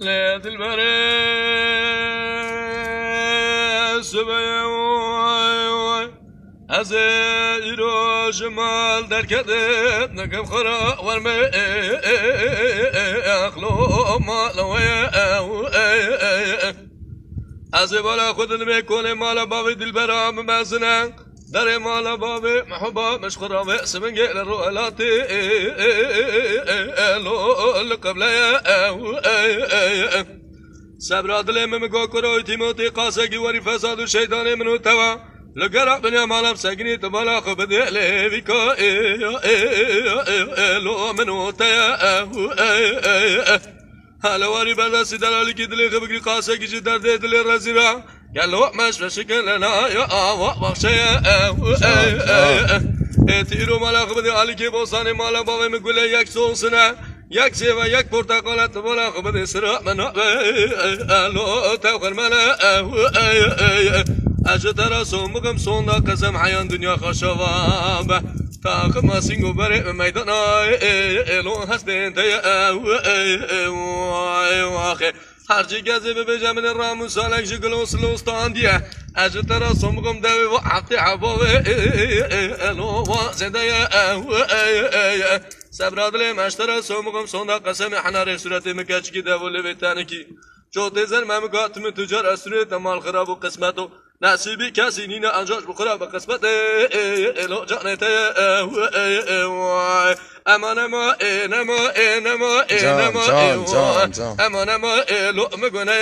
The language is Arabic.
لا دلبر سبيا از ایرو جمال کده نکم خرا ورمه اخلو مالوه از بالا خود نمیکنه مالا بابی دلبرام مزنه در مالا بابی محبا مشخرا و سمنگ لرؤلاتی لو قبل صبر دل من مگو کرو تیموتی قاسگی وری فساد و شیطان منو توا لگرا بنیا مالم سگنی تو بالا خب دل ویکا لو منو تیا هلا واري بدا سيدنا لك دلي خبقي قاسك جي درد دلي رزيرا قال له مش بشكل لنا يا آوا بخشيا تیرو مالا خبدی علی که بوسانی مالا بابا میگوله یک سوسنه یک سیو یک پرتقالت مالا خبدی سرا من ألو تاخر مالا. اجا ترى سومكم سونا قسم حيان دنيا خشواب تاخ ما سينغو بري ميدانا إلو هستين تيا واخي هرچی گزه به بجمن رامو سالک جگلو سلوستان دیه اجا ترى سومكم دوي وعطي عبوه الو واسده صبر دل مشتر سومكم سوندا قسم حنار صورت مکچ کی دولي بتانکی جو تزن مم قاتم تجار اسرت مال خراب و قسمتو نصیبی کسی نینه انجاش بخوره به قسمت الو جانت امان ما انما انما انما جان، جان، جان. أمان ما ألو مگونه